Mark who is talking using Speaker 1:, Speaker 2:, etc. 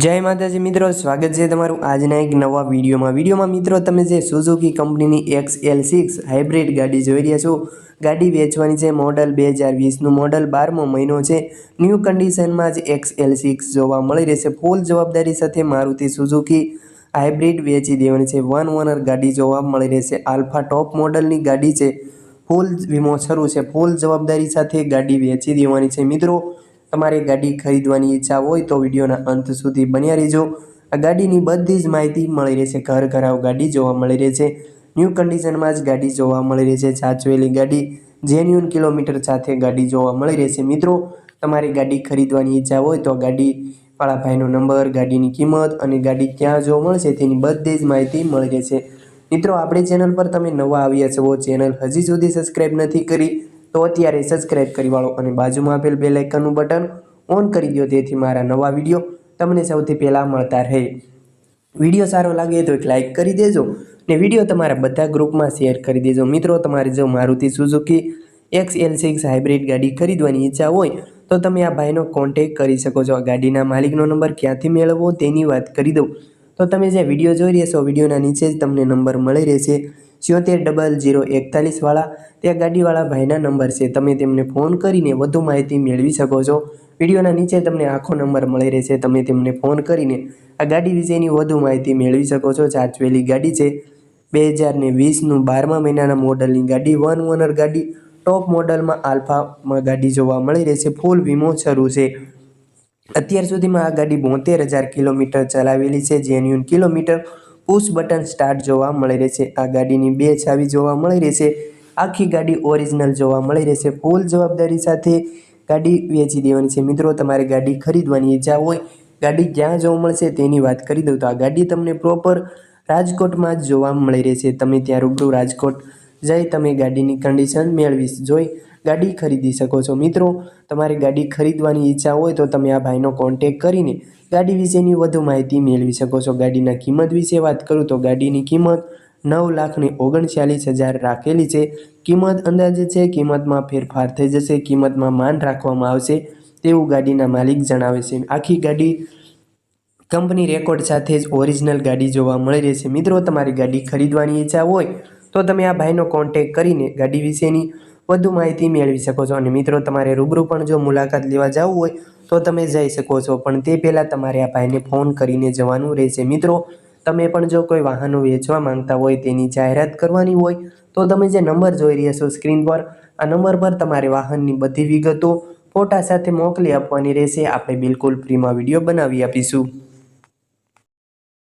Speaker 1: જય માતાજી મિત્રો, સ્વાગત છે તમારું આજના એક નવા વિડીયોમાં. વિડીયોમાં મિત્રો, તમે જે સુઝુકી કંપનીની એક્સ એલ સિક્સ હાઇબ્રિડ ગાડી જોઈ રહ્યા છો, ગાડી વેચવાની છે મોડલ બે હજાર વીસનું. મોડલ બારમો મહિનો છે. ન્યૂ કન્ડિશનમાં જ એક્સ એલ સિક્સ જોવા મળી રહેશે. ફૂલ જવાબદારી સાથે મારુતિ સુઝુકી હાઇબ્રિડ વેચી દેવાની છે. વન ઓનર ગાડી જોવા મળી રહેશે. આલ્ફા ટોપ મોડલની ગાડી છે. ફૂલ વીમો શરૂ છે. ફૂલ જવાબદારી સાથે ગાડી વેચી દેવાની છે મિત્રો. તમારે ગાડી ખરીદવાની ઈચ્છા હોય તો વિડીયોના અંત સુધી બન્યા રહેજો. આ ગાડીની બધી જ માહિતી મળી રહેશે. ઘર ઘરાવ ગાડી જોવા મળી રહેશે ન્યૂ કન્ડિશનમાં જ ગાડી જોવા મળી રહેશે સાચવેલી ગાડી જેન્યુન કિલોમીટર સાથે ગાડી જોવા મળી રહેશે મિત્રો, તમારે ગાડી ખરીદવાની ઈચ્છા હોય તો ગાડીવાળા ભાઈનો નંબર, ગાડીની કિંમત અને ગાડી ક્યાં જોવા મળશે તેની બધી જ માહિતી મળી રહેશે મિત્રો, આપણી ચેનલ પર તમે નવા આવ્યા છો, ચેનલ હજી સુધી સબસ્ક્રાઈબ નથી કરી તો અત્યારે સબસ્ક્રાઈબ કરી વાળો અને બાજુમાં આપેલ બે લાઇકનનું બટન ઓન કરી દો તેથી મારા નવા વીડિયો તમને સૌથી પહેલાં મળતા રહે. વીડિયો સારો લાગે તો એક લાઇક કરી દેજો ને વીડિયો તમારા બધા ગ્રુપમાં શેર કરી દેજો. મિત્રો, તમારે જો Maruti Suzuki X L six hybrid ગાડી ખરીદવાની ઈચ્છા હોય, તો તમે આ ભાઈનો કોન્ટેક કરી શકો છો. આ ગાડીના માલિકનો નંબર ક્યાંથી મેળવવો તેની વાત કરી દઉં. તો તમે જે વીડિયો જોઈ રહ્યા છો વિડીયોના નીચે જ તમને નંબર મળી રહેશે. સિત્તેર ડબલ જીરો એકતાલીસવાળા તે ગાડીવાળા ભાઈના નંબર છે. તમે તેમને ફોન કરીને વધુ માહિતી મેળવી શકો છો. વિડીયોના નીચે તમને આખો નંબર મળી રહેશે. તમે તેમને ફોન કરીને આ ગાડી વિશેની વધુ માહિતી મેળવી શકો છો. ચાચવેલી ગાડી છે. બે હજાર ને વીસનું બારમા મહિનાના મોડલની ગાડી, વન ઓનર ગાડી, ટોપ મોડલમાં આલ્ફામાં ગાડી જોવા મળી રહેશે. ફૂલ વીમો શરૂ છે. અત્યાર સુધીમાં આ ગાડી બોતેર હજાર કિલોમીટર ચલાવેલી છે. Genuine kilometre push button start જોવા મળી રહેશે. આ ગાડીની બે ચાવી જોવા મળી રહેશે. આખી ગાડી ઓરિજિનલ જોવા મળી રહેશે. ફૂલ જવાબદારી સાથે ગાડી વેચી દેવાની છે. મિત્રો, તમારે ગાડી ખરીદવાની ઈચ્છા હોય, ગાડી ક્યાં જોવા મળશે તેની વાત કરી દઉં તો આ ગાડી તમને પ્રોપર રાજકોટમાં જ જોવા મળી રહેશે. તમે ત્યાં રૂબરૂ રાજકોટ જઈ તમે ગાડીની કન્ડિશન મેળવી જોઈ ગાડી ખરીદી શકો છો. મિત્રો, તમારે ગાડી ખરીદવાની ઈચ્છા હોય તો તમે આ ભાઈનો કોન્ટેક કરીને ગાડી વિશેની વધુ માહિતી મેળવી શકો છો. ગાડીના કિંમત વિશે વાત કરું તો ગાડીની કિંમત નવ લાખની ઓગણચાલીસ હજાર રાખેલી છે. કિંમત અંદાજે છે, કિંમતમાં ફેરફાર થઈ જશે, કિંમતમાં માન રાખવામાં આવશે તેવું ગાડીના માલિક જણાવે છે. આખી ગાડી કંપની રેકોર્ડ સાથે જ ઓરિજિનલ ગાડી જોવા મળી રહેશે મિત્રો, તમારી ગાડી ખરીદવાની ઈચ્છા હોય તો તમે આ ભાઈનો કોન્ટેક કરીને ગાડી વિશેની વધુ માહિતી મેળવી શકો છો. અને મિત્રો, તમારે રૂબરૂ પણ જો મુલાકાત લેવા જવું હોય, તો તમે જઈ શકો છો. પણ તે પહેલાં તમારે આ ભાઈને ફોન કરીને જવાનું રહેશે. મિત્રો, તમે પણ જો કોઈ વાહનો વેચવા માંગતા હોય, તેની જાહેરાત કરવાની હોય, તો તમે જે નંબર જોઈ રહ્યા છો સ્ક્રીન પર, આ નંબર પર તમારે વાહનની બધી વિગતો ફોટા સાથે મોકલી આપવાની રહેશે. આપણે બિલકુલ ફ્રીમાં વીડિયો બનાવી આપીશું.